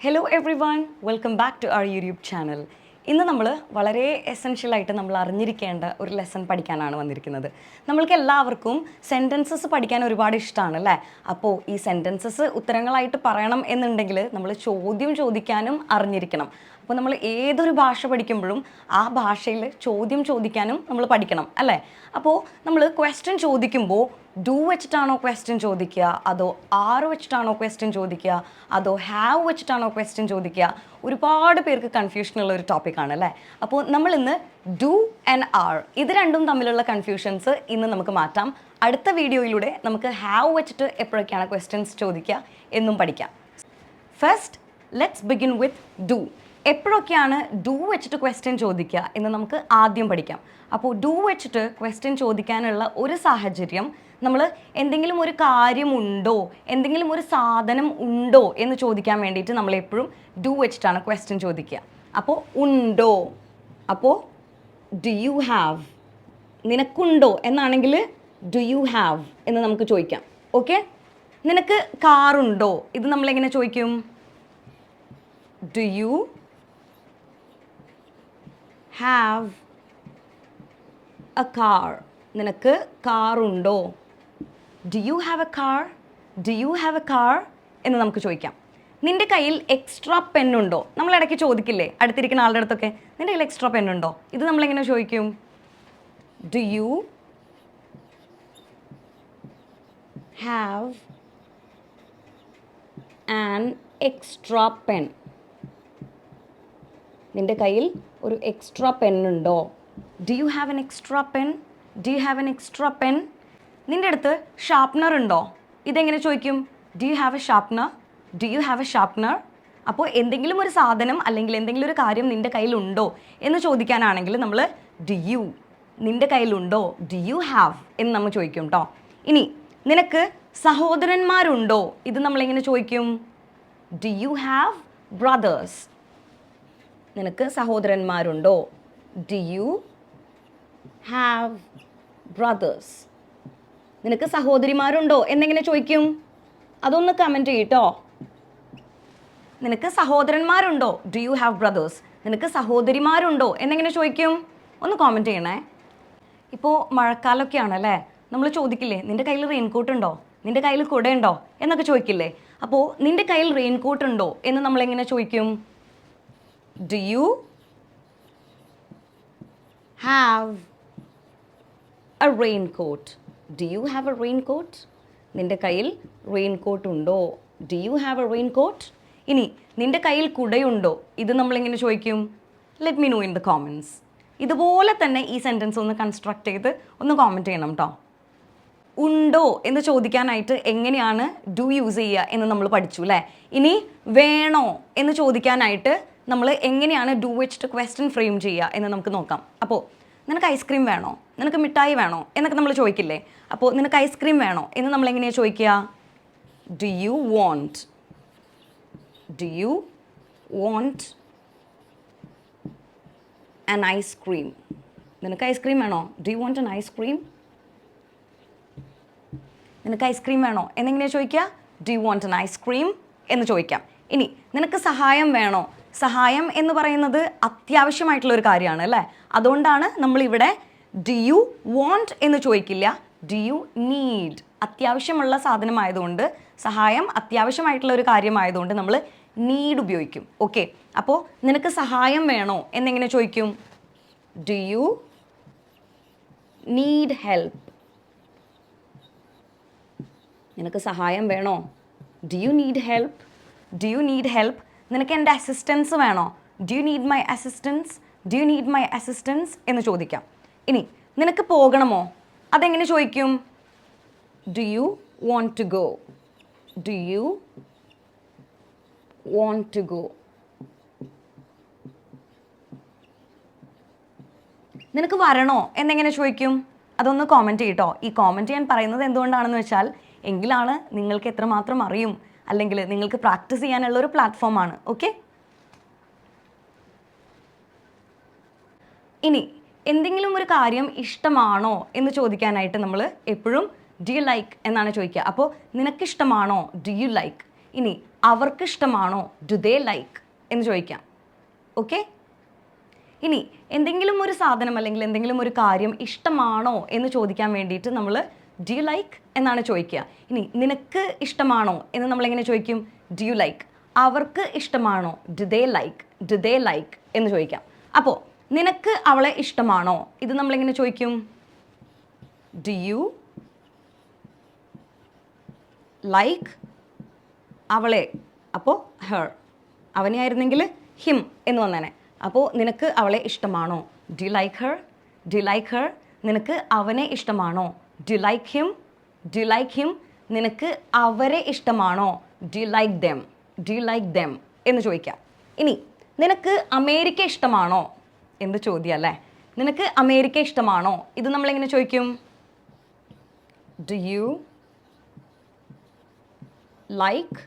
Hello everyone welcome back to our YouTube channel ഇന്ന് നമ്മൾ വളരെ എസെൻഷ്യൽ ആയിട്ട് നമ്മൾ അറിഞ്ഞിരിക്കേണ്ട ഒരു ലെസൺ പഠിക്കാനാണ് വന്നിരിക്കുന്നത്. നമ്മൾക്ക് എല്ലാവർക്കും സെന്റൻസസ് പഠിക്കാൻ ഒരുപാട് ഇഷ്ടമാണ് അല്ലേ? അപ്പോൾ ഈ സെന്റൻസസ് ഉത്തരങ്ങളായിട്ട് പറയണം എന്നുണ്ടെങ്കിൽ നമ്മൾ ചോദ്യം ചോദിക്കാനും അറിഞ്ഞിരിക്കണം. അപ്പോൾ നമ്മൾ ഏതൊരു ഭാഷ പഠിക്കുമ്പോഴും ആ ഭാഷയിൽ ചോദ്യം ചോദിക്കാനും നമ്മൾ പഠിക്കണം അല്ലേ? അപ്പോൾ നമ്മൾ ക്വസ്റ്റ്യൻ ചോദിക്കുമ്പോൾ ഡു വെച്ചിട്ടാണോ ക്വസ്റ്റ്യൻ ചോദിക്കുക? അതോ ആറ് വെച്ചിട്ടാണോ ക്വസ്റ്റ്യൻ ചോദിക്കുക? അതോ ഹാവ് വെച്ചിട്ടാണോ ക്വസ്റ്റ്യൻ ചോദിക്കുക? ഒരുപാട് പേർക്ക് കൺഫ്യൂഷൻ ഉള്ള ഒരു ടോപ്പിക്കാണ് അല്ലേ? അപ്പോൾ നമ്മൾ ഇന്ന് ഡു ആൻഡ് ആർ ഇത് രണ്ടും തമ്മിലുള്ള കൺഫ്യൂഷൻസ് ഇന്ന് നമുക്ക് മാറ്റാം. അടുത്ത വീഡിയോയിലൂടെ നമുക്ക് ഹാവ് വെച്ചിട്ട് എപ്പോഴൊക്കെയാണ് ക്വസ്റ്റ്യൻസ് ചോദിക്കുക എന്നും പഠിക്കാം. First let's begin with do എപ്പോഴൊക്കെയാണ് do വെച്ചിട്ട് ക്വസ്റ്റ്യൻ ചോദിക്കുക എന്ന് നമുക്ക് ആദ്യം പഠിക്കാം. അപ്പോൾ ഡു വെച്ചിട്ട് ക്വസ്റ്റ്യൻ ചോദിക്കാനുള്ള ഒരു സാഹചര്യം നമ്മൾ എന്തെങ്കിലും ഒരു കാര്യമുണ്ടോ എന്തെങ്കിലും ഒരു സാധനം ഉണ്ടോ? എന്ന് ചോദിക്കാൻ വേണ്ടിയിട്ട് നമ്മൾ എപ്പോഴും ഡു വെച്ചിട്ടാണ് ക്വസ്റ്റ്യൻ ചോദിക്കുക. അപ്പോൾ ഉണ്ടോ? അപ്പോൾ ഡു യു ഹാവ് നിനക്കുണ്ടോ എന്നാണെങ്കിൽ ഡു യു ഹാവ് എന്ന് നമുക്ക് ചോദിക്കാം. ഓക്കെ നിനക്ക് കാറുണ്ടോ ഇത് നമ്മളെങ്ങനെ ചോദിക്കും? Do you have a car നിനക്ക് കാറുണ്ടോ do you have a car do you have a car എന്ന് നമുക്ക് ചോദിക്കാം. നിന്റെ കയ്യിൽ എക്സ്ട്രാ പെന്നുണ്ടോ നമ്മൾ ഇടയ്ക്ക് ചോദിക്കില്ലേ? അടുത്തിരിക്കുന്ന ആളുടെ അടുത്തൊക്കെ നിന്റെ കയ്യിൽ എക്സ്ട്രാ പെന്നുണ്ടോ ഇത് നമ്മളെങ്ങനെ ചോദിക്കും? Do you have an extra pen നിന്റെ കയ്യിൽ ഒരു എക്സ്ട്രാ പെൻ ഉണ്ടോ? Do you have an extra pen do you have an extra pen നിന്റെ അടുത്ത് ഷാർപ്നർ ഉണ്ടോ? ഇതെങ്ങനെ ചോദിക്കും? Do you have a sharpener do you have a sharpener അപ്പോൾ എന്തെങ്കിലും ഒരു സാധനം അല്ലെങ്കിൽ എന്തെങ്കിലും ഒരു കാര്യം നിന്റെ കയ്യിലുണ്ടോ എന്ന് ചോദിക്കാനാണെങ്കിൽ നമ്മൾ ഡു യു നിന്റെ കയ്യിലുണ്ടോ? ഡു യു ഹാവ് എന്ന് നമ്മൾ ചോദിക്കും കേട്ടോ ഇനി നിനക്ക് സഹോദരന്മാരുണ്ടോ? ഇത് നമ്മളെങ്ങനെ ചോദിക്കും? ഡു യു ഹാവ് ബ്രദേഴ്സ് നിനക്ക് സഹോദരന്മാരുണ്ടോ? ഡു യു ഹാവ് ബ്രദേഴ്സ് നിനക്ക് സഹോദരിമാരുണ്ടോ? എന്നെങ്ങനെ ചോദിക്കും? അതൊന്ന് കമന്റ് ചെയ്യട്ടോ. നിനക്ക് സഹോദരന്മാരുണ്ടോ? ഡു യു ഹാവ് ബ്രദേഴ്സ് നിനക്ക് സഹോദരിമാരുണ്ടോ? എന്നെങ്ങനെ ചോദിക്കും? ഒന്ന് കോമന്റ് ചെയ്യണേ. ഇപ്പോൾ മഴക്കാലമൊക്കെയാണല്ലേ നമ്മൾ ചോദിക്കില്ലേ നിന്റെ കയ്യിൽ റെയിൻകോട്ട് ഉണ്ടോ? നിന്റെ കയ്യിൽ കുടയുണ്ടോ? എന്നൊക്കെ ചോദിക്കില്ലേ? അപ്പോൾ നിന്റെ കയ്യിൽ റെയിൻകോട്ട് ഉണ്ടോ? എന്ന് നമ്മളെങ്ങനെ ചോദിക്കും? Do you have a a raincoat you have a raincoat നിന്റെ കയ്യിൽ റെയിൻ കോട്ട് ഉണ്ടോ? Do you have a raincoat ഇനി നിന്റെ കയ്യിൽ കുടയുണ്ടോ? ഇത് നമ്മളെങ്ങനെ ചോദിക്കും? Let me know in the comments ഇതുപോലെ തന്നെ ഈ സെന്റൻസ് ഒന്ന് കൺസ്ട്രക്ട് ചെയ്ത് ഒന്ന് കോമന്റ് ചെയ്യണം കേട്ടോ ഉണ്ടോ എന്ന് ചോദിക്കാനായിട്ട് എങ്ങനെയാണ് ഡു യൂസ് ചെയ്യുക എന്ന് നമ്മൾ പഠിച്ചു അല്ലേ ഇനി വേണോ എന്ന് ചോദിക്കാനായിട്ട് നമ്മൾ എങ്ങനെയാണ് ഡു വെച്ചിട്ട് ക്വസ്റ്റ്യൻ ഫ്രെയിം ചെയ്യുക എന്ന് നമുക്ക് നോക്കാം. അപ്പോൾ നിനക്ക് ഐസ്ക്രീം വേണോ? നിനക്ക് മിഠായി വേണോ? എന്നൊക്കെ നമ്മൾ ചോദിക്കില്ലേ? അപ്പോൾ നിനക്ക് ഐസ്ക്രീം വേണോ? എന്ന് നമ്മൾ എങ്ങനെയാണ് ചോദിക്കുക? Do you want do you want an ice cream? നിനക്ക് ഐസ്ക്രീം വേണോ? Do you want an ice cream? നിനക്ക് ഐസ്ക്രീം വേണോ? എന്നെങ്ങനെയാണ് ചോദിക്കുക? Do you want an ice cream? എന്ന് ചോദിക്കാം. ഇനി നിനക്ക് സഹായം വേണോ? സഹായം എന്ന് പറയുന്നത് അത്യാവശ്യമായിട്ടുള്ള ഒരു കാര്യമാണ് അല്ലേ? അതുകൊണ്ടാണ് നമ്മളിവിടെ ഡു യു വോണ്ട് എന്ന് ചോദിക്കില്ല. ഡു യു നീഡ് അത്യാവശ്യമുള്ള സാധനമായതുകൊണ്ട് സഹായം അത്യാവശ്യമായിട്ടുള്ള ഒരു കാര്യമായതുകൊണ്ട് നമ്മൾ നീഡ് ഉപയോഗിക്കും. ഓക്കെ. അപ്പോൾ നിനക്ക് സഹായം വേണോ? എന്നെങ്ങനെ ചോദിക്കും? ഡു യു നീഡ് ഹെൽപ്പ് നിനക്ക് സഹായം വേണോ? Do you need help do you need help നിനക്ക് എന്റെ അസിസ്റ്റൻസ് വേണോ? Do you need my assistance do you need my assistance എന്ന് ചോദിക്കാം. ഇനി നിനക്ക് പോകണമോ? അതെങ്ങനെ ചോദിക്കും? Do you want to go do you want to go നിനക്ക് വരണോ? എന്നെങ്ങനെ ചോദിക്കും? അതൊന്ന് കോമന്റ് ചെയ്യട്ടോ ഈ കോമന്റ് ചെയ്യാൻ പറയുന്നത് എന്തുകൊണ്ടാണെന്ന് വെച്ചാൽ എങ്കിലാണ് നിങ്ങൾക്ക് എത്രമാത്രം അറിയും. അല്ലെങ്കിൽ നിങ്ങൾക്ക് പ്രാക്ടീസ് ചെയ്യാനുള്ള ഒരു പ്ലാറ്റ്ഫോമാണ് ഓക്കെ ഇനി എന്തെങ്കിലും ഒരു കാര്യം ഇഷ്ടമാണോ എന്ന് ചോദിക്കാനായിട്ട് നമ്മൾ എപ്പോഴും ഡു യു ലൈക്ക് എന്നാണ് ചോദിക്കുക. അപ്പോൾ നിനക്കിഷ്ടമാണോ ഡു യു ലൈക്ക് ഇനി അവർക്ക് ഇഷ്ടമാണോ? ഡു ദേ ലൈക്ക് എന്ന് ചോദിക്കാം ഓക്കെ ഇനി എന്തെങ്കിലും ഒരു സാധനം അല്ലെങ്കിൽ എന്തെങ്കിലും ഒരു കാര്യം ഇഷ്ടമാണോ എന്ന് ചോദിക്കാൻ വേണ്ടിയിട്ട് നമ്മൾ ഡു യു ലൈക്ക് എന്നാണ് ചോദിക്കുക. ഇനി നിനക്ക് ഇഷ്ടമാണോ എന്ന് നമ്മൾ എങ്ങനെ ചോദിക്കും? ഡു യു ലൈക്ക് അവർക്ക് ഇഷ്ടമാണോ? Do they like do they like എന്ന് ചോദിക്കാം. അപ്പോൾ നിനക്ക് അവളെ ഇഷ്ടമാണോ? ഇത് നമ്മളെങ്ങനെ ചോദിക്കും? ഡു യു ലൈക്ക് അവളെ? അപ്പോൾ ഹെർ അവനെയായിരുന്നെങ്കിൽ ഹിം എന്ന് വന്നേനെ. അപ്പോൾ നിനക്ക് അവളെ ഇഷ്ടമാണോ? Do like her do like her നിനക്ക് അവനെ ഇഷ്ടമാണോ? Do like him do like him നിനക്ക് അവരെ ഇഷ്ടമാണോ? Do like them do like them എന്ന് ചോദിക്കാം. ഇനി നിനക്ക് അമേരിക്ക ഇഷ്ടമാണോ? എന്ത് ചോദ്യം അല്ലേ? നിനക്ക് അമേരിക്ക ഇഷ്ടമാണോ? ഇത് നമ്മളെങ്ങനെ ചോദിക്കും? Do you like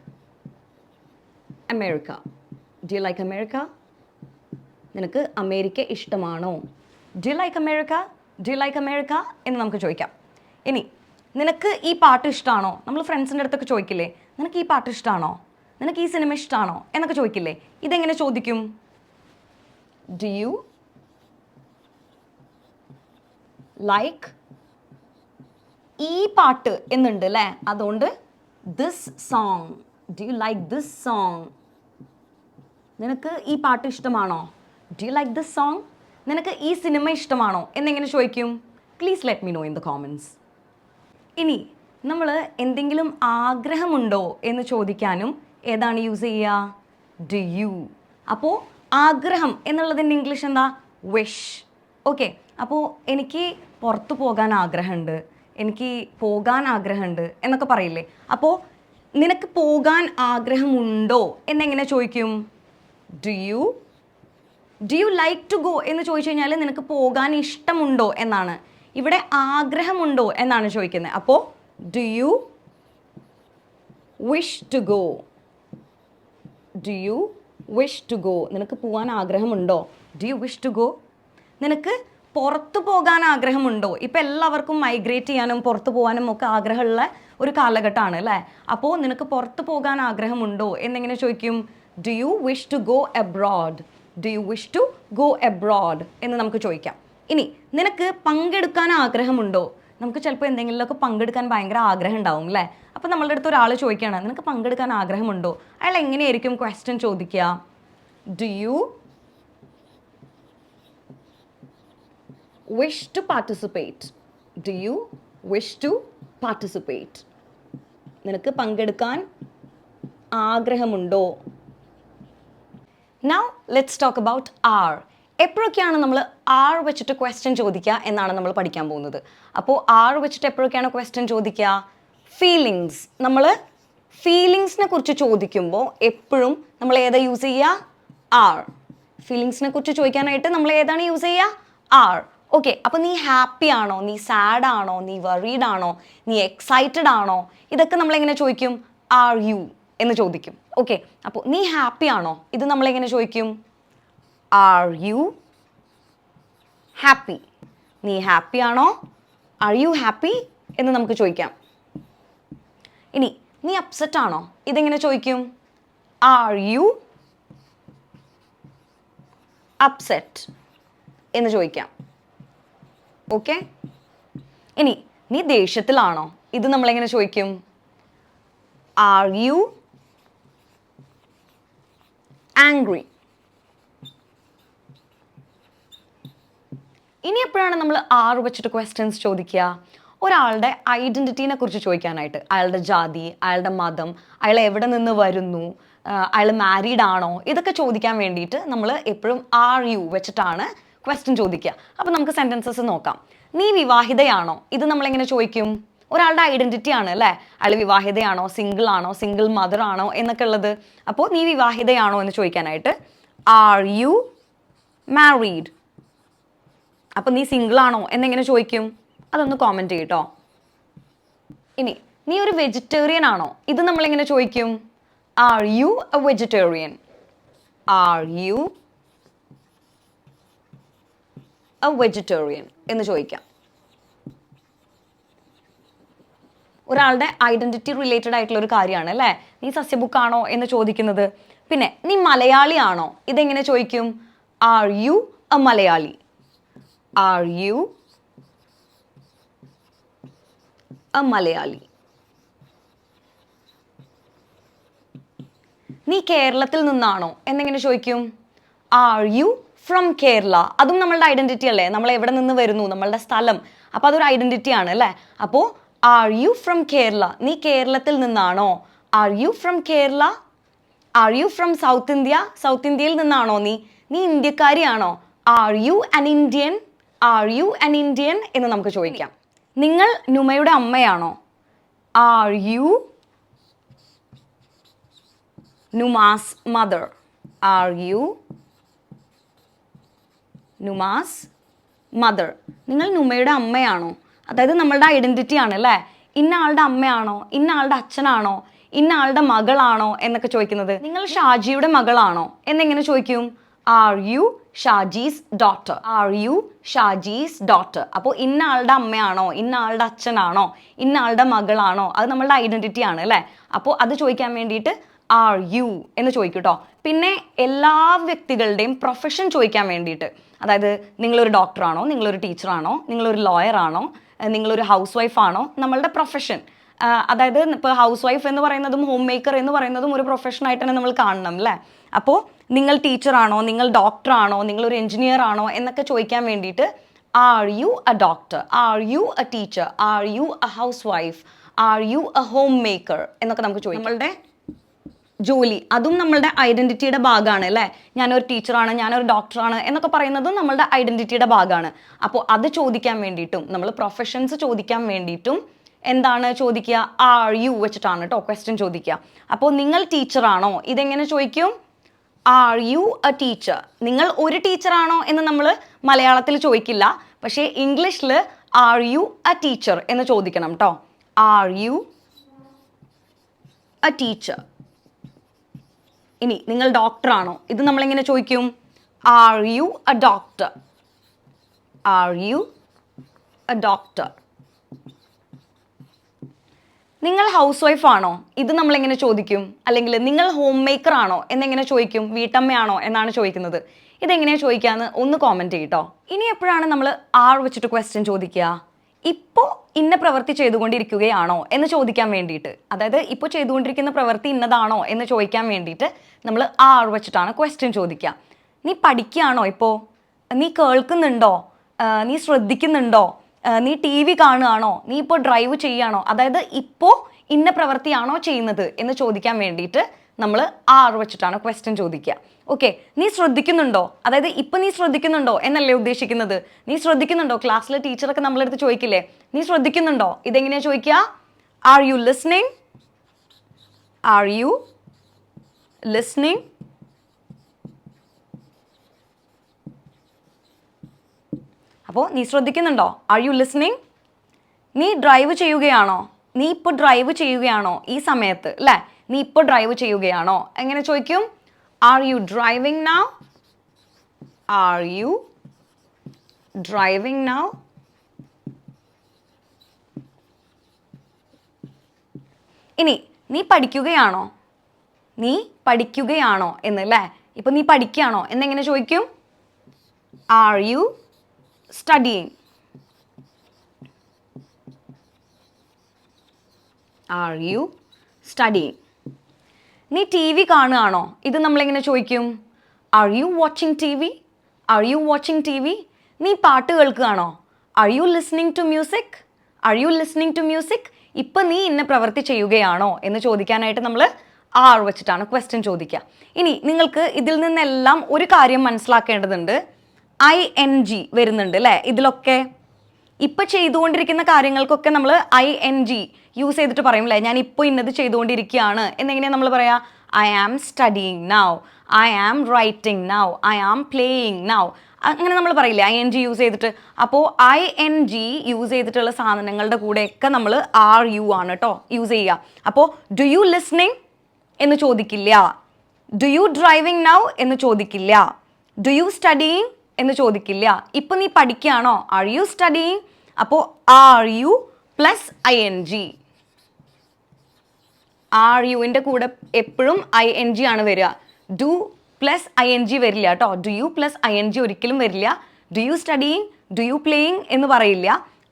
America do you like America നിനക്ക് അമേരിക്ക ഇഷ്ടമാണോ? Do you like America do you like America എന്ന് നമുക്ക് ചോദിക്കാം. ഇനി നിനക്ക് ഈ പാട്ട് ഇഷ്ടമാണോ നമ്മൾ ഫ്രണ്ട്സിന്റെ അടുത്തൊക്കെ ചോദിക്കില്ലേ നിനക്ക് ഈ പാട്ട് ഇഷ്ടമാണോ നിനക്ക് ഈ സിനിമ ഇഷ്ടമാണോ എന്നൊക്കെ ചോദിക്കില്ലേ ഇതെങ്ങനെ ചോദിക്കും? ഡു യു ലൈക്ക് ഈ പാട്ട് എന്നുണ്ട് അല്ലേ? അതുകൊണ്ട് this song do you like this song നിനക്ക് ഈ പാട്ട് ഇഷ്ടമാണോ? Do you like this song നിനക്ക് ഈ സിനിമ ഇഷ്ടമാണോ? എന്നെങ്ങനെ ചോദിക്കും? Please let me know in the comments ഇനി നമ്മൾ എന്തെങ്കിലും ആഗ്രഹമുണ്ടോ എന്ന് ചോദിക്കാനും ഏതാണ് യൂസ് ചെയ്യുക ഡു യു അപ്പോൾ ആഗ്രഹം എന്നുള്ളതിന്റെ ഇംഗ്ലീഷ് എന്താ? വിഷ് ഓക്കെ അപ്പോൾ എനിക്ക് പുറത്തു പോകാൻ ആഗ്രഹമുണ്ട് എനിക്ക് പോകാൻ ആഗ്രഹമുണ്ട് എന്നൊക്കെ പറയില്ലേ? അപ്പോൾ നിനക്ക് പോകാൻ ആഗ്രഹമുണ്ടോ എന്നെങ്ങനെ ചോദിക്കും? Do you do you like to go എന്ന് ചോദിച്ചു കഴിഞ്ഞാൽ നിനക്ക് പോകാൻ ഇഷ്ടമുണ്ടോ എന്നാണ്. ഇവിടെ ആഗ്രഹമുണ്ടോ എന്നാണ് ചോദിക്കുന്നത്. അപ്പോൾ do you wish to go do you wish to go നിനക്ക് പോകാൻ ആഗ്രഹമുണ്ടോ? Do you wish to go നിനക്ക് പുറത്തു പോകാൻ ആഗ്രഹമുണ്ടോ? ഇപ്പം എല്ലാവർക്കും മൈഗ്രേറ്റ് ചെയ്യാനും പുറത്തു പോകാനും ഒക്കെ ആഗ്രഹമുള്ള ഒരു കാലഘട്ടമാണ് അല്ലേ? അപ്പോൾ നിനക്ക് പുറത്തു പോകാൻ ആഗ്രഹമുണ്ടോ എന്നെങ്ങനെ ചോദിക്കും. Do you wish to go abroad do you wish to go abroad എന്ന് നമുക്ക് ചോദിക്കാം. ഇനി നിനക്ക് പങ്കെടുക്കാൻ ആഗ്രഹമുണ്ടോ? നമുക്ക് ചിലപ്പോൾ എന്തെങ്കിലുമൊക്കെ പങ്കെടുക്കാൻ ഭയങ്കര ആഗ്രഹം ഉണ്ടാവും അല്ലേ? അപ്പോൾ നമ്മളുടെ അടുത്ത് ഒരാൾ ചോദിക്കുകയാണ് നിനക്ക് പങ്കെടുക്കാൻ ആഗ്രഹമുണ്ടോ? അയാൾ എങ്ങനെയായിരിക്കും ക്വസ്റ്റ്യൻ ചോദിക്കുക? Do you wish to participate do you wish to participate നിനക്ക് പങ്കെടുക്കാൻ ആഗ്രഹമുണ്ടോ? Now let's talk about are എപ്പോഴൊക്കെയാണ് നമ്മൾ ആർ വെച്ചിട്ട് ക്വസ്റ്റ്യൻ ചോദിക്കുക എന്നാണ് നമ്മൾ പഠിക്കാൻ പോകുന്നത്? അപ്പോൾ ആർ വെച്ചിട്ട് എപ്പോഴൊക്കെയാണ് ക്വസ്റ്റ്യൻ ചോദിക്കുക? ഫീലിങ്സ് നമ്മൾ ഫീലിങ്സിനെ കുറിച്ച് ചോദിക്കുമ്പോൾ എപ്പോഴും നമ്മൾ ഏതാ യൂസ് ചെയ്യുക? ആർ ഫീലിങ്സിനെ കുറിച്ച് ചോദിക്കാനായിട്ട് നമ്മൾ ഏതാണ് യൂസ് ചെയ്യുക? ആർ ഓക്കെ അപ്പോൾ നീ ഹാപ്പി ആണോ? നീ സാഡ് ആണോ? നീ വറീഡ് ആണോ? നീ എക്സൈറ്റഡ് ആണോ? ഇതൊക്കെ നമ്മളെങ്ങനെ ചോദിക്കും? ആർ യു എന്ന് ചോദിക്കും. ഓക്കെ അപ്പോൾ നീ ഹാപ്പി ആണോ? ഇത് നമ്മളെങ്ങനെ ചോദിക്കും? ആർ യു ഹാപ്പി നീ ഹാപ്പി ആണോ? ആർ യു ഹാപ്പി എന്ന് നമുക്ക് ചോദിക്കാം. ഇനി നീ അപ്സെറ്റ് ആണോ? ഇതെങ്ങനെ ചോദിക്കും? ആർ യു അപ്സെറ്റ് എന്ന് ചോദിക്കാം. ഓക്കെ ഇനി നീ ദേഷ്യത്തിലാണോ? ഇത് നമ്മളെങ്ങനെ ചോദിക്കും? ആർ യു ആംഗ്രി ഇനി എപ്പോഴാണ് നമ്മൾ ആറ് വെച്ചിട്ട് ക്വസ്റ്റ്യൻസ് ചോദിക്കുക? ഒരാളുടെ ഐഡന്റിറ്റീനെ കുറിച്ച് ചോദിക്കാനായിട്ട്. അയാളുടെ ജാതി അയാളുടെ മതം അയാൾ എവിടെ നിന്ന് വരുന്നു അയാൾ മാരീഡ് ആണോ? ഇതൊക്കെ ചോദിക്കാൻ വേണ്ടിയിട്ട് നമ്മൾ എപ്പോഴും ആർ യു വെച്ചിട്ടാണ് ക്വസ്റ്റ്യൻ ചോദിക്കുക. അപ്പോൾ നമുക്ക് സെന്റൻസസ് നോക്കാം. നീ വിവാഹിതയാണോ? ഇത് നമ്മളെങ്ങനെ ചോദിക്കും? ഒരാളുടെ ഐഡന്റിറ്റി ആണ് അല്ലേ? അയാൾ വിവാഹിതയാണോ? സിംഗിൾ ആണോ? സിംഗിൾ മദർ ആണോ? എന്നൊക്കെ ഉള്ളത്. അപ്പോൾ നീ വിവാഹിതയാണോ എന്ന് ചോദിക്കാനായിട്ട് ആർ യു മാരീഡ് അപ്പം നീ സിംഗിൾ ആണോ എന്നെങ്ങനെ ചോദിക്കും. അതൊന്ന് കോമെന്റ് ചെയ്യട്ടോ. ഇനി നീ ഒരു വെജിറ്റേറിയൻ ആണോ? ഇത് നമ്മളെങ്ങനെ ചോദിക്കും. Are you a vegetarian are you a vegetarian എന്ന് ചോദിക്കാം. ഒരാളുടെ ഐഡന്റിറ്റി റിലേറ്റഡ് ആയിട്ടുള്ള ഒരു കാര്യമാണ് അല്ലേ? നീ സസ്യബുക്കാണോ എന്ന് ചോദിക്കുന്നത്. പിന്നെ നീ മലയാളിയാണോ ഇതെങ്ങനെ ചോദിക്കും? Are you a Malayali? Are you a Malayali? നീ കേരളത്തിൽ നിന്നാണോ? എന്നെങ്ങനെ ചോദിക്കും? ആർ യു ഫ്രം കേരള അതും നമ്മളുടെ ഐഡന്റിറ്റി അല്ലേ? നമ്മൾ എവിടെ നിന്ന് വരുന്നു? നമ്മളുടെ സ്ഥലം. അപ്പോൾ അതൊരു ഐഡന്റിറ്റി ആണ് അല്ലേ? അപ്പോൾ ആർ യു ഫ്രം കേരള നീ കേരളത്തിൽ നിന്നാണോ? Are you from Kerala are you from South India South ഇന്ത്യയിൽ നിന്നാണോ നീ? നീ ഇന്ത്യക്കാരിയാണോ? Are you an Indian are you an Indian എന്ന് നമുക്ക് ചോദിക്കാം. നിങ്ങൾ നുമയുടെ അമ്മയാണോ? Are you Numa's mother are you Numa's mother നിങ്ങൾ നുമയുടെ അമ്മയാണോ? അതായത് നമ്മളുടെ ഐഡന്റിറ്റി ആണ് അല്ലേ? ഇന്ന ആളുടെ അമ്മയാണോ? ഇന്ന ആളുടെ അച്ഛനാണോ? ഇന്ന ആളുടെ മകളാണോ? എന്നൊക്കെ ചോദിക്കുന്നത്. നിങ്ങൾ ഷാജിയുടെ മകളാണോ? എന്നെങ്ങനെ ചോദിക്കും? Are you Shaji's daughter are you Shaji's daughter അപ്പോൾ ഇന്ന ആളുടെ അമ്മയാണോ? ഇന്ന ആളുടെ അച്ഛനാണോ? ഇന്ന ആളുടെ മകളാണോ? അത് നമ്മളുടെ ഐഡന്റിറ്റി ആണ് അല്ലേ? അപ്പോൾ അത് ചോദിക്കാൻ വേണ്ടിയിട്ട് ആർ യു എന്ന് ചോദിക്കും കേട്ടോ പിന്നെ എല്ലാ വ്യക്തികളുടെയും പ്രൊഫഷൻ ചോദിക്കാൻ വേണ്ടിയിട്ട്. അതായത് നിങ്ങളൊരു ഡോക്ടറാണോ നിങ്ങളൊരു ടീച്ചറാണോ നിങ്ങളൊരു ലോയറാണോ നിങ്ങളൊരു ഹൗസ് വൈഫാണോ നമ്മളുടെ പ്രൊഫഷൻ അതായത് ഇപ്പോൾ ഹൗസ് വൈഫ് എന്ന് പറയുന്നതും ഹോം മേക്കർ എന്ന് പറയുന്നതും ഒരു പ്രൊഫഷനായിട്ട് തന്നെ നമ്മൾ കാണണം അല്ലേ? അപ്പോൾ നിങ്ങൾ ടീച്ചറാണോ നിങ്ങൾ ഡോക്ടറാണോ നിങ്ങളൊരു എഞ്ചിനീയർ ആണോ എന്നൊക്കെ ചോദിക്കാൻ വേണ്ടിയിട്ട് are you a doctor are you a teacher are you a housewife are you a homemaker എന്നൊക്കെ നമുക്ക് ചോദിക്കാം. നമ്മളുടെ ജോലി അതും നമ്മളുടെ ഐഡന്റിറ്റിയുടെ ഭാഗമാണ് അല്ലേ? ഞാനൊരു ടീച്ചറാണ് ഞാനൊരു ഡോക്ടറാണ് എന്നൊക്കെ പറയുന്നതും നമ്മളുടെ ഐഡന്റിറ്റിയുടെ ഭാഗമാണ്. അപ്പോൾ അത് ചോദിക്കാൻ വേണ്ടിയിട്ടും നമ്മൾ പ്രൊഫഷൻസ് ചോദിക്കാൻ വേണ്ടിയിട്ടും എന്താണ് ചോദിക്കുക? ആർ യു വെച്ചിട്ടാണ് കേട്ടോ ക്വസ്റ്റ്യൻ ചോദിക്കുക. അപ്പോൾ നിങ്ങൾ ടീച്ചറാണോ ഇതെങ്ങനെ ചോദിക്കും? ആർ യു എ ടീച്ചർ നിങ്ങൾ ഒരു ടീച്ചറാണോ എന്ന് നമ്മൾ മലയാളത്തിൽ ചോദിക്കില്ല. പക്ഷേ ഇംഗ്ലീഷിൽ ആർ യു എ ടീച്ചർ എന്ന് ചോദിക്കണം കേട്ടോ ആർ യു എ ടീച്ചർ ഇനി നിങ്ങൾ ഡോക്ടറാണോ ഇത് നമ്മളെങ്ങനെ ചോദിക്കും? Are you a doctor are you a doctor നിങ്ങൾ ഹൗസ് വൈഫ് ആണോ? ഇത് നമ്മൾ എങ്ങനെ ചോദിക്കും? അല്ലെങ്കിൽ നിങ്ങൾ ഹോം മേക്കർ ആണോ? എന്നെങ്ങനെ ചോദിക്കും? വീട്ടമ്മയാണോ? എന്നാണ് ചോദിക്കുന്നത്. ഇതെങ്ങനെയാണ് ചോദിക്കാന്ന് ഒന്ന് കോമെന്റ് ചെയ്യട്ടോ. ഇനി എപ്പോഴാണ് നമ്മൾ ആർ വെച്ചിട്ട് ക്വസ്റ്റ്യൻ ചോദിക്കുക? ഇപ്പോൾ ഇന്ന പ്രവൃത്തി ചെയ്തുകൊണ്ടിരിക്കുകയാണോ എന്ന് ചോദിക്കാൻ വേണ്ടിയിട്ട്. അതായത് ഇപ്പോൾ ചെയ്തുകൊണ്ടിരിക്കുന്ന പ്രവൃത്തി ഇന്നതാണോ എന്ന് ചോദിക്കാൻ വേണ്ടിയിട്ട് നമ്മൾ ആർ വെച്ചിട്ടാണ് ക്വസ്റ്റ്യൻ ചോദിക്കുക. നീ പഠിക്കുകയാണോ ഇപ്പോൾ നീ കേൾക്കുന്നുണ്ടോ? നീ ശ്രദ്ധിക്കുന്നുണ്ടോ? നീ ടി വി കാണുകയാണോ? നീ ഇപ്പോൾ ഡ്രൈവ് ചെയ്യുകയാണോ? അതായത് ഇപ്പോൾ ഇന്ന പ്രവൃത്തിയാണോ ചെയ്യുന്നത് എന്ന് ചോദിക്കാൻ വേണ്ടിയിട്ട് നമ്മൾ ആർ വെച്ചിട്ടാണ് ക്വസ്റ്റ്യൻ ചോദിക്കുക. ഓക്കെ നീ ശ്രദ്ധിക്കുന്നുണ്ടോ? അതായത് ഇപ്പം നീ ശ്രദ്ധിക്കുന്നുണ്ടോ എന്നല്ലേ ഉദ്ദേശിക്കുന്നത്? നീ ശ്രദ്ധിക്കുന്നുണ്ടോ? ക്ലാസ്സിലെ ടീച്ചറൊക്കെ നമ്മളെടുത്ത് ചോദിക്കില്ലേ? നീ ശ്രദ്ധിക്കുന്നുണ്ടോ? ഇതെങ്ങനെയാ ചോദിക്കുക? Are you listening are you listening അപ്പോൾ നീ ശ്രദ്ധിക്കുന്നുണ്ടോ? ആർ യു ലിസ്ണിംഗ് നീ ഡ്രൈവ് ചെയ്യുകയാണോ? നീ ഇപ്പോൾ ഡ്രൈവ് ചെയ്യുകയാണോ ഈ സമയത്ത്? അല്ലേ നീ ഇപ്പോൾ ഡ്രൈവ് ചെയ്യുകയാണോ? എങ്ങനെ ചോദിക്കും? Are you driving now are you driving now ഇനി നീ പഠിക്കുകയാണോ? നീ പഠിക്കുകയാണോ എന്ന് അല്ലേ ഇപ്പൊ നീ പഠിക്കുകയാണോ? എന്നെങ്ങനെ ചോദിക്കും? Are you studying are you studying നീ ടി വി കാണുകയാണോ? ഇത് നമ്മളെങ്ങനെ ചോദിക്കും? Are you watching T V? Are you watching T V? നീ പാട്ട് കേൾക്കുകയാണോ? Are you listening to music are you listening to music ഇപ്പം നീ ഇന്ന പ്രവൃത്തി ചെയ്യുകയാണോ? എന്ന് ചോദിക്കാനായിട്ട് നമ്മൾ ആർ വെച്ചിട്ടാണ് ക്വസ്റ്റ്യൻ ചോദിക്കുക. ഇനി നിങ്ങൾക്ക് ഇതിൽ നിന്നെല്ലാം ഒരു കാര്യം മനസ്സിലാക്കേണ്ടതുണ്ട്. ഐ എൻ ജി വരുന്നുണ്ട് അല്ലേ ഇതിലൊക്കെ ഇപ്പം ചെയ്തുകൊണ്ടിരിക്കുന്ന കാര്യങ്ങൾക്കൊക്കെ നമ്മൾ ഐ എൻ ജി യൂസ് ചെയ്തിട്ട് പറയും അല്ലേ ഞാൻ ഇപ്പോൾ ഇന്നത് ചെയ്തുകൊണ്ടിരിക്കുകയാണ്. എന്നെങ്ങനെയാണ് നമ്മൾ പറയാ? I am studying now I am writing now I am playing now അങ്ങനെ നമ്മൾ പറയില്ലേ ഐ എൻ ജി യൂസ് ചെയ്തിട്ട്. അപ്പോൾ ഐ എൻ ജി യൂസ് ചെയ്തിട്ടുള്ള സാധനങ്ങളുടെ കൂടെയൊക്കെ നമ്മൾ ആർ യു ആണ് കേട്ടോ യൂസ് ചെയ്യുക അപ്പോൾ ഡു യു ലിസ്ണിംഗ് എന്ന് ചോദിക്കില്ല. ഡു യു ഡ്രൈവിംഗ് നൗ എന്ന് ചോദിക്കില്ല. ഡു യു സ്റ്റഡിയിങ് എന്ന് ചോദിക്കില്ല. ഇപ്പൊ നീ പഠിക്കുകയാണോ? ആർ യു സ്റ്റഡിങ് അപ്പോ are you plus I N G are യുവിന്റെ കൂടെ എപ്പോഴും ഐ എൻ ജി ആണ് വരിക. Do plus I N G വരില്ല കേട്ടോ do you plus I N G ഒരിക്കലും വരില്ല. Do you studying do you playing എന്ന് പറയില്ല.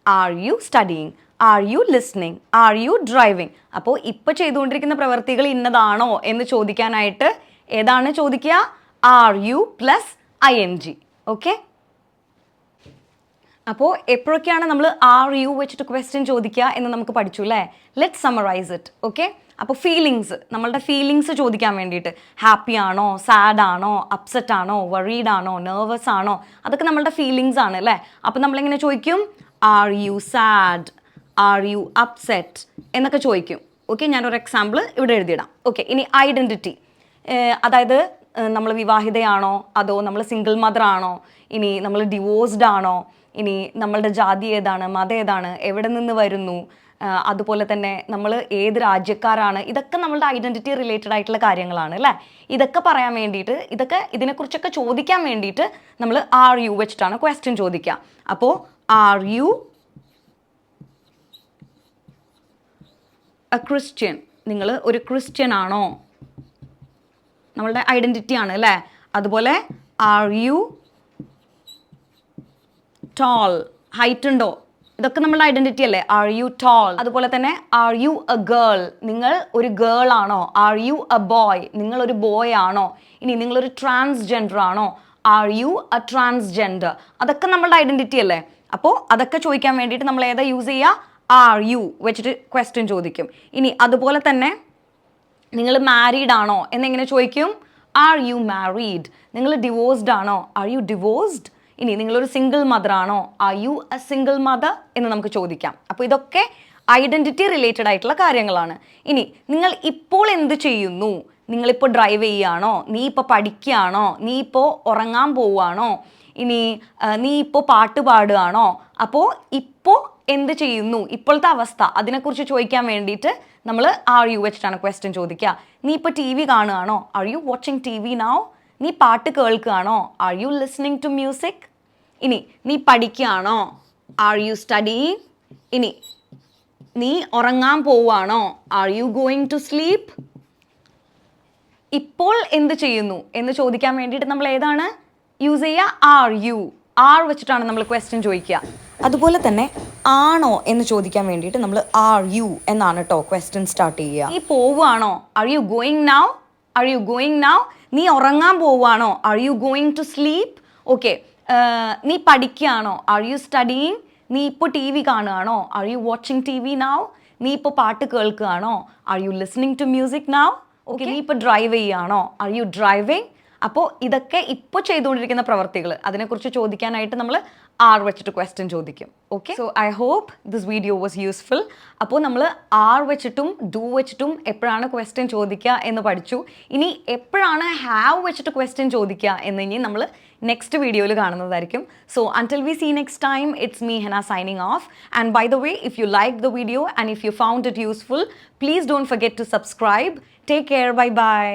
Are you studying are you listening are you driving അപ്പോൾ ഇപ്പോൾ ചെയ്തുകൊണ്ടിരിക്കുന്ന പ്രവർത്തികൾ ഇന്നതാണോ എന്ന് ചോദിക്കാനായിട്ട് ഏതാണ് ചോദിക്കുക? Are you plus I N G okay അപ്പോൾ എപ്പോഴൊക്കെയാണ് നമ്മൾ ആർ യു വെച്ചിട്ട് ക്വസ്റ്റ്യൻ ചോദിക്കുക എന്ന് നമുക്ക് പഠിച്ചു അല്ലേ? ലെറ്റ് സമറൈസ് ഇറ്റ് ഓക്കെ അപ്പോൾ ഫീലിങ്സ് നമ്മളുടെ ഫീലിങ്സ് ചോദിക്കാൻ വേണ്ടിയിട്ട്. ഹാപ്പി ആണോ സാഡ് ആണോ അപ്സെറ്റ് ആണോ വറീഡ് ആണോ നെർവസ് ആണോ? അതൊക്കെ നമ്മളുടെ ഫീലിങ്സ് ആണ് അല്ലേ? അപ്പോൾ നമ്മളിങ്ങനെ ചോദിക്കും? Are you sad are you upset എന്നൊക്കെ ചോദിക്കും. ഓക്കെ ഞാനൊരു എക്സാമ്പിൾ ഇവിടെ എഴുതിയിടാം. ഓക്കെ ഇനി ഐഡന്റിറ്റി അതായത് നമ്മൾ വിവാഹിതയാണോ? അതോ നമ്മൾ സിംഗിൾ മദർ ആണോ? ഇനി നമ്മൾ ഡിവോഴ്സ്ഡ് ആണോ? ഇനി നമ്മളുടെ ജാതി ഏതാണ്? മതം ഏതാണ്? എവിടെ നിന്ന് വരുന്നു? അതുപോലെ തന്നെ നമ്മൾ ഏത് രാജ്യക്കാരാണ്? ഇതൊക്കെ നമ്മളുടെ ഐഡന്റിറ്റി റിലേറ്റഡ് ആയിട്ടുള്ള കാര്യങ്ങളാണ് അല്ലേ? ഇതൊക്കെ പറയാൻ വേണ്ടിയിട്ട് ഇതൊക്കെ ഇതിനെക്കുറിച്ചൊക്കെ ചോദിക്കാൻ വേണ്ടിയിട്ട് നമ്മൾ ആർ യു വെച്ചിട്ടാണ് ക്വസ്റ്റ്യൻ ചോദിക്കുക. അപ്പോൾ ആർ യു എ ക്രിസ്ത്യൻ നിങ്ങൾ ഒരു ക്രിസ്ത്യൻ ആണോ? നമ്മളുടെ ഐഡന്റിറ്റി ആണ് അല്ലേ? അതുപോലെ ആർ യു ടോൾ ഹൈറ്റ് ഉണ്ടോ? ഇതൊക്കെ നമ്മളുടെ ഐഡന്റിറ്റി അല്ലേ? ആർ യു ടോൾ അതുപോലെ തന്നെ ആർ യു എ ഗേൾ നിങ്ങൾ ഒരു ഗേൾ ആണോ? ആർ യു എ ബോയ് നിങ്ങൾ ഒരു ബോയ് ആണോ? ഇനി നിങ്ങളൊരു ട്രാൻസ്ജെൻഡർ ആണോ? ആർ യു എ ട്രാൻസ്ജെൻഡർ അതൊക്കെ നമ്മളുടെ ഐഡന്റിറ്റി അല്ലേ? അപ്പോൾ അതൊക്കെ ചോദിക്കാൻ വേണ്ടിയിട്ട് നമ്മൾ ഏതാ യൂസ് ചെയ്യുക? ആർ യു വെച്ചിട്ട് ക്വസ്റ്റ്യൻ ചോദിക്കും. ഇനി അതുപോലെ തന്നെ നിങ്ങൾ മാരീഡ് ആണോ എന്നെങ്ങനെ ചോദിക്കും? ആർ യു മാരീഡ് നിങ്ങൾ ഡിവോഴ്സ്ഡ് ആണോ? ആർ യു ഡിവോഴ്സ്ഡ് ഇനി നിങ്ങളൊരു സിംഗിൾ മദർ ആണോ? Are you a single mother എന്ന് നമുക്ക് ചോദിക്കാം. അപ്പോൾ ഇതൊക്കെ ഐഡന്റിറ്റി റിലേറ്റഡ് ആയിട്ടുള്ള കാര്യങ്ങളാണ്. ഇനി നിങ്ങൾ ഇപ്പോൾ എന്ത് ചെയ്യുന്നു? നിങ്ങളിപ്പോൾ ഡ്രൈവ് ചെയ്യുകയാണോ നീ ഇപ്പോൾ പഠിക്കുകയാണോ? നീ ഇപ്പോൾ ഉറങ്ങാൻ പോവുകയാണോ? ഇനി നീ ഇപ്പോൾ പാട്ട് പാടുകയാണോ? അപ്പോൾ ഇപ്പോൾ എന്ത് ചെയ്യുന്നു? ഇപ്പോഴത്തെ അവസ്ഥ. അതിനെക്കുറിച്ച് ചോദിക്കാൻ വേണ്ടിയിട്ട് നമ്മൾ ആർ യു വെച്ചിട്ടാണ് ക്വസ്റ്റ്യൻ ചോദിക്കുക. നീ ഇപ്പോൾ T V കാണുകയാണോ? Are you watching T V now നീ പാട്ട് കേൾക്കുകയാണോ? Are you listening to music ഇനി നീ പഠിക്കുകയാണോ? ആർ യു സ്റ്റഡി ഇനി നീ ഉറങ്ങാൻ പോവുകയാണോ? Are you going to sleep ഇപ്പോൾ എന്ത് ചെയ്യുന്നു? എന്ന് ചോദിക്കാൻ വേണ്ടിയിട്ട് നമ്മൾ ഏതാണ്? യൂസ് ചെയ്യുക ആർ യു ആർ വെച്ചിട്ടാണ് നമ്മൾ ക്വസ്റ്റ്യൻ ചോദിക്കുക. അതുപോലെ തന്നെ ആണോ എന്ന് ചോദിക്കാൻ വേണ്ടിയിട്ട് നമ്മൾ ആർ യു എന്നാണ് കേട്ടോ ക്വസ്റ്റ്യൻ സ്റ്റാർട്ട് ചെയ്യുക. നീ പോവുകയാണോ? Are you going now are you going now നീ ഉറങ്ങാൻ പോവുകയാണോ? Are you going to sleep okay നീ പഠിക്കുകയാണോ? ആർ യു സ്റ്റഡിങ് നീ ഇപ്പോൾ T V കാണുകയാണോ? Are you watching T V now നീ ഇപ്പോൾ പാട്ട് കേൾക്കുകയാണോ? Are you listening to music now okay നീ ഇപ്പോൾ ഡ്രൈവ് ചെയ്യുകയാണോ? ആർ യു ഡ്രൈവിംഗ് അപ്പോൾ ഇതൊക്കെ ഇപ്പോൾ ചെയ്തുകൊണ്ടിരിക്കുന്ന പ്രവർത്തികൾ അതിനെക്കുറിച്ച് ചോദിക്കാനായിട്ട് നമ്മൾ ആർ വെച്ചിട്ട് ക്വസ്റ്റ്യൻ ചോദിക്കും. Okay so I hope this video was useful അപ്പോൾ നമ്മൾ ആർ വെച്ചിട്ടും ഡു വെച്ചിട്ടും എപ്പോഴാണ് ക്വസ്റ്റ്യൻ ചോദിക്കുക എന്ന് പഠിച്ചു. ഇനി എപ്പോഴാണ് ഹാവ് വെച്ചിട്ട് ക്വസ്റ്റ്യൻ ചോദിക്കുക എന്ന് ഇനി നമ്മൾ നെക്സ്റ്റ് വീഡിയോയിൽ കാണുന്നതായിരിക്കും. So until we see next time it's me Hena signing off and by the way if you like the video and if you found it useful please don't forget to subscribe take care bye bye